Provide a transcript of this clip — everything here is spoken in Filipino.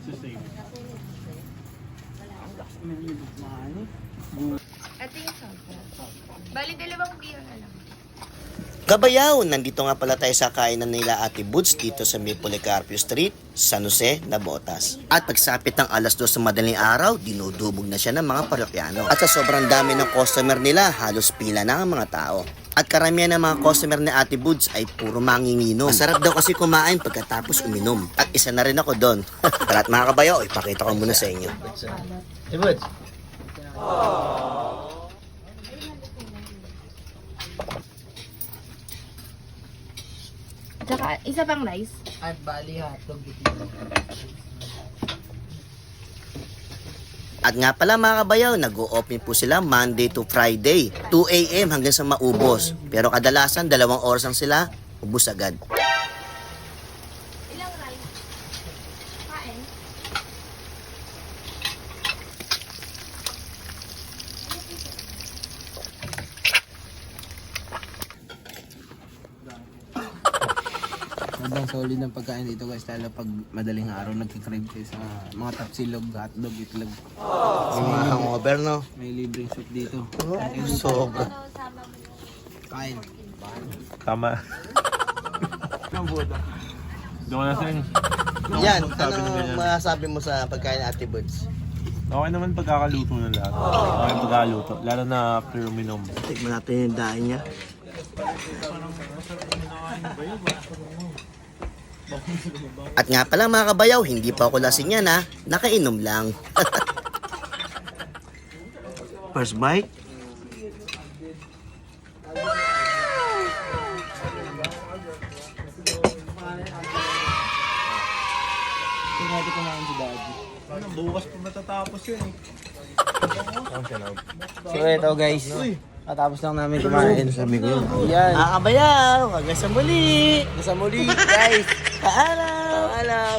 Ito yung sample. Bali, dalawang kilo na lang. Kabayaw, nandito nga pala tayo sa kainan nila Ate Boots dito sa May Policarpio Street, San Jose, Nabotas. At pagsapit ng alas 2 sa madaling araw, dinudubog na siya ng mga parokyano. At sa sobrang dami ng customer nila, halos pila na ang mga tao. At karamihan ng mga customer ni Ate Boots ay puro manginginom. Masarap daw kasi kumain pagkatapos uminom. At isa na rin ako doon. Tara at mga kabayaw, ipakita ko muna sa inyo. Ibuds. Tsaka, isa pang rice. Ay, bali hotdog. At nga pala mga kabayaw, nag-o-open po sila Monday to Friday, 2 a.m. hanggang sa maubos. Pero kadalasan, dalawang oras lang sila, ubos agad. Ilang rice? Kain. Sobrang solid ng pagkain dito guys. Lalo pag madaling araw nagkikrave kayo sa mga tapsilog, hotdog, itlog. Mga hangover, no? May libreng soup dito. Sobra. Kain. Tama. Doon na sa'yo. Yan, ano ganyan. masasabi mo sa pagkain Ate Buds? Okay naman pagkakaluto ng lahat. Okay pagkakaluto. Lalo na after uminom. Tikman natin yung dahil niya. At nga pala mga kabayaw, hindi pa ako lasing yan ha. Nakainom lang. First bite? Ito natin kumain si Daddy. Bukas pa matatapos yun eh. So ito guys. Katapos lang namin kumain. Sabi ko yun. Yan. Mga kabayaw, hanggang sa muli. Nasa muli guys. Paalam. Paalam.